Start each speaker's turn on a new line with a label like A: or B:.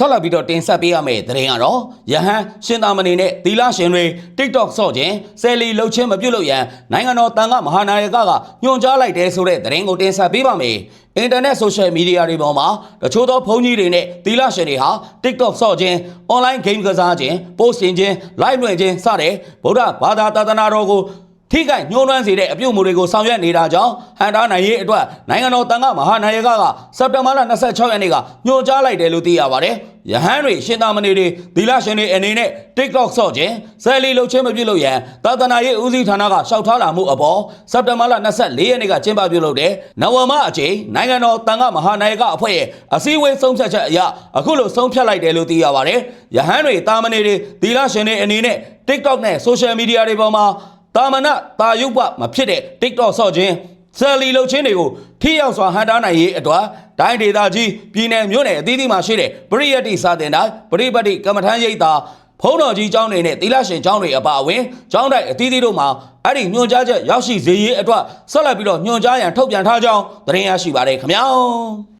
A: ဆက်လက်ပြီးတော့တင်ဆက်ပေးရမယ့်သတင်းကတော့ယဟန်ရှင်သာမဏေနဲ့သီလရှင်တွေ TikTok ဆော့ခြင်းဆယ်လီလှုပ်ခြင်းမပြုတ်လို့ရန်နိုင်ငံတော်တန်ခါမဟာနာယကကညွှန်ကြားလိုက်တဲ့ဆိုတဲ့သတင်းကိုတင်ဆက်ပေးပါမယ်။အင်တာနက်ဆိုရှယ်မီဒီယာတွေပေါ်မှာတချို့သောဘုန်းကြီးတွေနဲ့သီလရှင်တွေဟာ TikTok ဆော့ခြင်း online game ကစားခြင်း post တင်ခြင်း live လွှင့်ခြင်းစတဲ့ဗုဒ္ဓဘာသာသာသနာတော်ကို ထိခိုက်ညှိုးနှွမ်းစေတဲ့အပြုအမူတွေကိုဆောင်ရွက်နေတာကြောင့်ဟန်တာနိုင်ရေးအတွက်နိုင်ငံတော်တန်ခါမဟာနာယကကစက်တင်ဘာလ26ရက်နေ့ကညွှန်ကြားလိုက်တယ်လို့သိရပါတယ်။ယဟန်တွေရှင်သာမဏေတွေသီလရှင်တွေအနေနဲ့ TikTok ဆော့ခြင်းဆယ်လီလှုပ်ခြင်းမပြုလုပ်ရန်သာသနာရေးဦးစီးဌာနကရှောက်ထားလာမှုအပေါ်စက်တင်ဘာလ24ရက်နေ့ကကျင်းပပြုလုပ်တဲ့နဝမအချိန်နိုင်ငံတော်တန်ခါမဟာနာယကအဖွဲ့ရဲ့အစည်းအဝေးဆုံးဖြတ်ချက်အရအခုလိုဆုံးဖြတ်လိုက်တယ်လို့သိရပါတယ်။ယဟန်တွေတာမဏေတွေသီလရှင်တွေအနေနဲ့ TikTok နဲ့ social media တွေပေါ်မှာ တာမဏတာယုပမဖြစ်တဲ့ TikTok ဆော့ခြင်းဆယ်လီလှုပ်ခြင်းတွေကိုထိရောက်စွာဟန်တားနိုင်ရေးအတွက်ဒိုင်းဒေတာကြီးပြည်နယ်မြို့နယ်အသီးသီးမှာရှိတဲ့ပရိယတ်တိစာတင်တိုင်းပရိပတ်တိကမ္မထမ်းရိပ်သာဖုံးတော်ကြီးကျောင်းတွေနဲ့သီလရှင်ကျောင်းတွေအပါအဝင်ကျောင်းတိုက်အသီးသီးတို့မှာအဲ့ဒီညွှန်ကြားချက်ရောက်ရှိစေရေးအတွက်ဆက်လက်ပြီးတော့ညွှန်ကြားရန်ထုတ်ပြန်ထားကြောင်းသတင်းရရှိပါတယ်ခင်ဗျာ